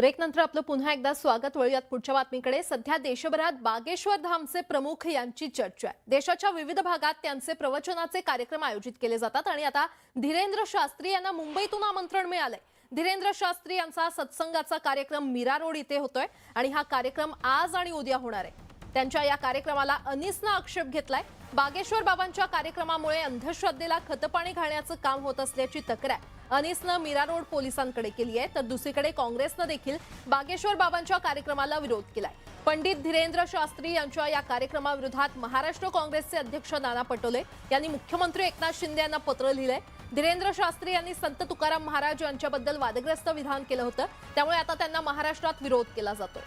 Break नंतर आपलं पुन्हा एकदा स्वागत. वळूयात पुढच्या बातमीकडे. सध्या देशभरात बागेश्वर धामचे प्रमुख यांची चर्चा आहे. देशाच्या विविध भागात त्यांचे प्रवचनाचे कार्यक्रम आयोजित केले जातात आणि आता धीरेंद्र शास्त्री यांना मुंबईतून आमंत्रण मिळालंय. धीरेंद्र शास्त्री यांचा सत्संगाचा कार्यक्रम मीरा रोड इथे होतोय आणि हा कार्यक्रम आज आणि उद्या होणार आहे. त्यांच्या या कार्यक्रमाला अनिसनं आक्षेप घेतलाय. बागेश्वर बाबांच्या कार्यक्रमामुळे अंधश्रद्धेला खतपाणी घालण्याचं काम होत असल्याची तक्रार. अनिसनं मीरा रोड पोलिसांकडे केली आहे तर दुसरीकडे काँग्रेसनं देखील बागेश्वर बाबांच्या कार्यक्रमाला विरोध केलाय. पंडित धीरेंद्र शास्त्री यांच्या या कार्यक्रमाविरोधात महाराष्ट्र काँग्रेसचे अध्यक्ष नाना पटोले यांनी मुख्यमंत्री एकनाथ शिंदे यांना पत्र लिहिलंय. धीरेंद्र शास्त्री यांनी संत तुकाराम महाराज यांच्याबद्दल वादग्रस्त विधान केलं होतं त्यामुळे आता त्यांना महाराष्ट्रात विरोध केला जातो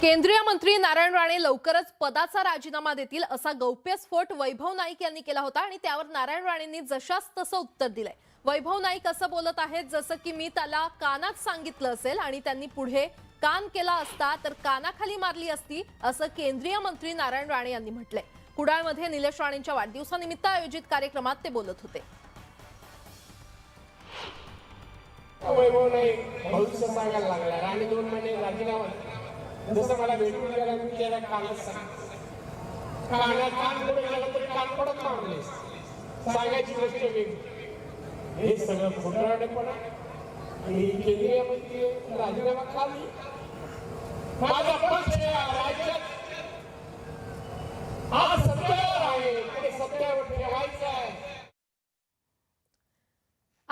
केंद्रीय मंत्री नारायण राणे लवकरच पदाचा राजीनामा देतील असा गौप्यस्फोट वैभव नाईक यांनी केला होता आणि त्यावर नारायण राणेंनी जशास तसं उत्तर दिलंय. वैभव नाईक असं बोलत आहेत जसं की मी त्याला कानात सांगितलं असेल आणि त्यांनी पुढे कान केला असता तर कानाखाली मारली असती असं केंद्रीय मंत्री नारायण राणे यांनी म्हटलंय. कुडाळमध्ये निलेश राणेंच्या वाढदिवसानिमित्त आयोजित कार्यक्रमात ते बोलत होते. वैभव नाईक भविष्य सांगायला लागला. राणे दोन महिने राजीनामा जसं मला भेटून गेला मी त्याला कानच सांगितलं. काना कान पुढे गेला तरी कान पडत मारले सांगायची गोष्ट वेगळी. हे सगळं खोटराडेपणा आणि केंद्रीय मंत्री राजीनामा खाली. माझा पक्ष राज्यात आज सत्तेवर आहे ते सत्तेवर ठेवायचं आहे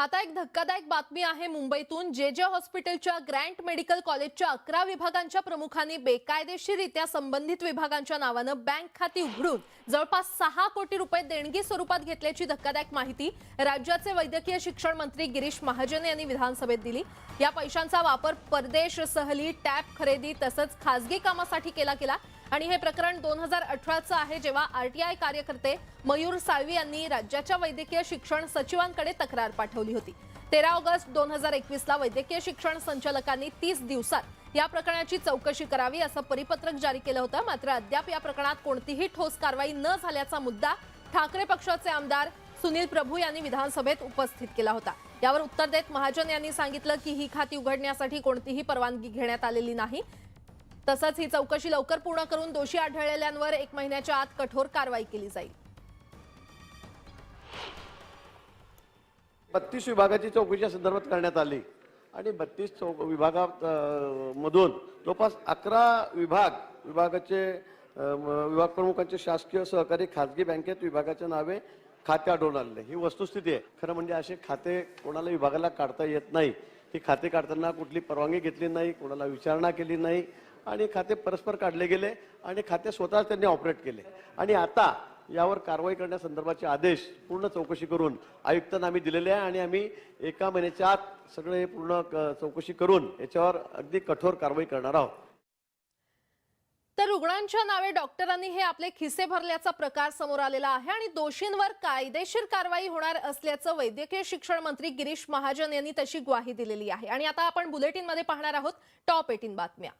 आता एक धक्कादायक बातमी आहे मुंबईतून. जे जे हॉस्पिटलच्या ग्रँट मेडिकल कॉलेजच्या अकरा विभागांच्या प्रमुखांनी बेकायदेशीररित्या संबंधित विभागांच्या नावानं बँक खाती उघडून जवळपास सहा कोटी रुपये देणगी स्वरूपात घेतल्याची धक्कादायक माहिती राज्याचे वैद्यकीय शिक्षण मंत्री गिरीश महाजन यांनी विधानसभेत दिली. या पैशांचा वापर परदेश सहली टॅब खरेदी तसंच खासगी कामासाठी केला गेला. आणि हे प्रकरण दोन हजार अठराचं आहे जेव्हा आरटीआय कार्यकर्ते मयूर साळवी यांनी राज्याच्या वैद्यकीय शिक्षण सचिवांकडे तक्रार पाठवली होती. तेरा ऑगस्ट दोन हजार एकवीसला वैद्यकीय शिक्षण संचालकांनी तीस दिवसात या प्रकरणाची चौकशी करावी असं परिपत्रक जारी केलं होतं. मात्र अद्याप या प्रकरणात कोणतीही ठोस कारवाई न झाल्याचा मुद्दा ठाकरे पक्षाचे आमदार सुनील प्रभू यांनी विधानसभेत उपस्थित केला होता. यावर उत्तर देत महाजन यांनी सांगितलं की ही खाती उघडण्यासाठी कोणतीही परवानगी घेण्यात आलेली नाही. तसंच ही चौकशी लवकर पूर्ण करून दोषी आढळलेल्यांवर एक महिन्याच्या आत कठोर कारवाई केली जाईल. बत्तीस विभागाची चौकशी संदर्भात करण्यात आली. आणि बत्तीस चौक विभागात मधून जवळपास अकरा विभाग विभागाचे विभाग प्रमुखांचे शासकीय सहकारी खाजगी बँकेत विभागाच्या नावे खाते आढळून आलेले. ही वस्तुस्थिती आहे. खरं म्हणजे असे खाते कोणाला विभागाला काढता येत नाही. ही खाते काढताना कुठली परवानगी घेतली नाही कोणाला विचारणा केली नाही आणि खाते परस्पर काढले गेले आणि खाते स्वतः त्यांनी ऑपरेट केले. आणि आता यावर कारवाई करण्यासंदर्भाचे आदेश पूर्ण चौकशी करून आयुक्तांना आम्ही दिलेले आहे आणि आम्ही एका महिन्याच्या आत सगळे हे पूर्ण चौकशी करून याच्यावर अगदी कठोर कारवाई करणार आहोत. तर रुग्णांच्या नावे डॉक्टरांनी हे आपले खिसे भरल्याचा प्रकार समोर आलेला आहे आणि दोषींवर कायदेशीर कारवाई होणार असल्याचं वैद्यकीय शिक्षण मंत्री गिरीश महाजन यांनी तशी ग्वाही दिलेली आहे. आणि आता आपण बुलेटिनमध्ये पाहणार आहोत टॉप एटीन बातम्या.